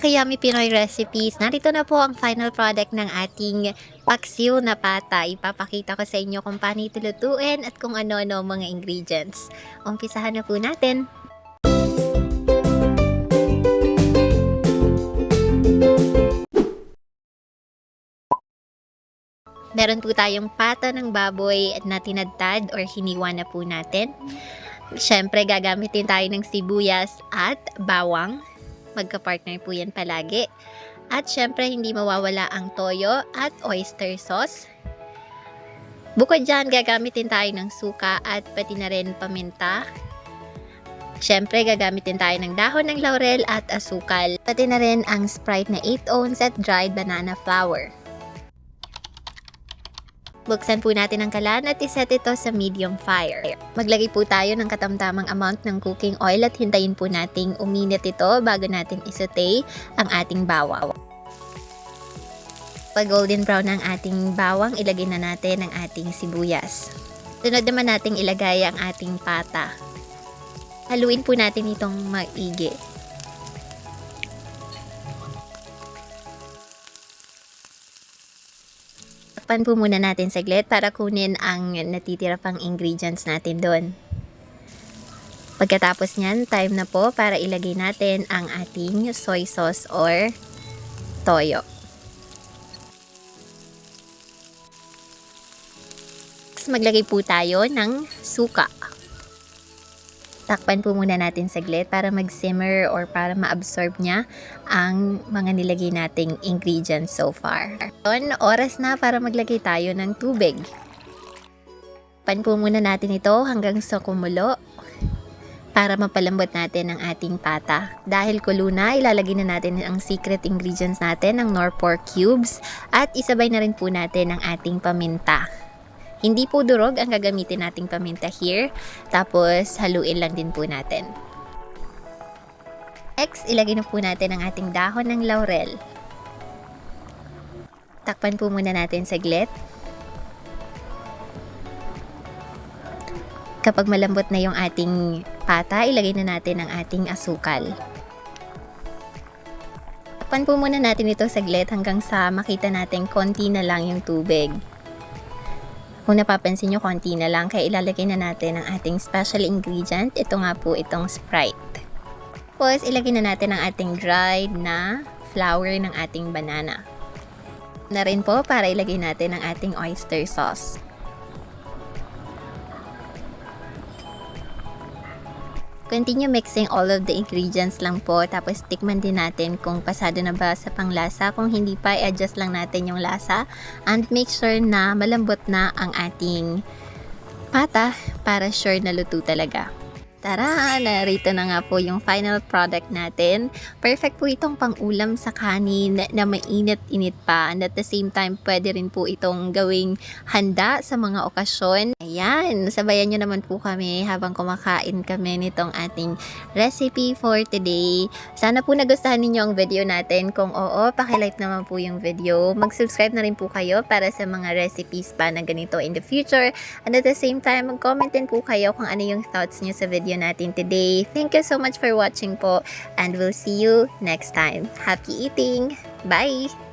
Kayami Pinoy Recipes, narito na po ang final product ng ating paksiw na pata. Ipapakita ko sa inyo kung paano ito lutuin at kung ano-ano mga ingredients. Umpisahan na po natin. Meron po tayong pata ng baboy na tinadtad or hiniwa na po natin. Siyempre, gagamitin tayo ng sibuyas at bawang. Magka-partner po yan palagi. At syempre, hindi mawawala ang toyo at oyster sauce. Bukod dyan, gagamitin tayo ng suka at pati na rin paminta. Syempre, gagamitin tayo ng dahon ng laurel at asukal. Pati na rin ang Sprite na 8 ounce at dried banana flour. Buksan po natin ang kalan at iset ito sa medium fire. Maglagay po tayo ng katamtamang amount ng cooking oil at hintayin po nating uminit ito bago natin isote ang ating bawang. Pag golden brown ang ating bawang, ilagay na natin ang ating sibuyas. Sunod naman nating ilagay ang ating pata. Haluin po natin itong maigi. Takpan po muna natin saglit para kunin ang natitira pang ingredients natin doon. Pagkatapos niyan, time na po para ilagay natin ang ating soy sauce or toyo. Next, maglagay po tayo ng suka. Takpan po muna natin saglit para mag-simmer or para ma-absorb niya ang mga nilagay nating ingredients so far. Yon, oras na para maglagay tayo ng tubig. Pan po muna natin ito hanggang sa kumulo para mapalambot natin ang ating pata. Dahil kulo na, ilalagay na natin ang secret ingredients natin, ang nor pork cubes, at isabay na rin po natin ang ating paminta. Hindi po durog ang gagamitin nating paminta here. Tapos, haluin lang din po natin. Next, ilagay na po natin ang ating dahon ng laurel. Takpan po muna natin saglit. Kapag malambot na yung ating pata, ilagay na natin ang ating asukal. Takpan po muna natin ito saglit hanggang sa makita natin konti na lang yung tubig. Kung napapansin nyo, konti na lang. Kaya ilalagay na natin ang ating special ingredient. Ito nga po itong Sprite. Tapos, ilagay na natin ang ating dried na flour ng ating banana. Na rin po para ilagay natin ang ating oyster sauce. Continue mixing all of the ingredients lang po. Tapos tikman din natin kung pasado na ba sa panglasa. Kung hindi pa, i-adjust lang natin yung lasa. And make sure na malambot na ang ating pata para sure na luto talaga. Tara, narito na nga po yung final product natin. Perfect po itong pang-ulam sa kanin na mainit-init pa. And at the same time, pwede rin po itong gawing handa sa mga okasyon. Ayan, sabayan nyo naman po kami habang kumakain kami nitong ating recipe for today. Sana po nagustuhan ninyo ang video natin. Kung oo, pakilike naman po yung video. Mag-subscribe na rin po kayo para sa mga recipes pa na ganito in the future. And at the same time, mag-comment din po kayo kung ano yung thoughts nyo sa video natin today. Thank you so much for watching po and we'll see you next time. Happy eating! Bye!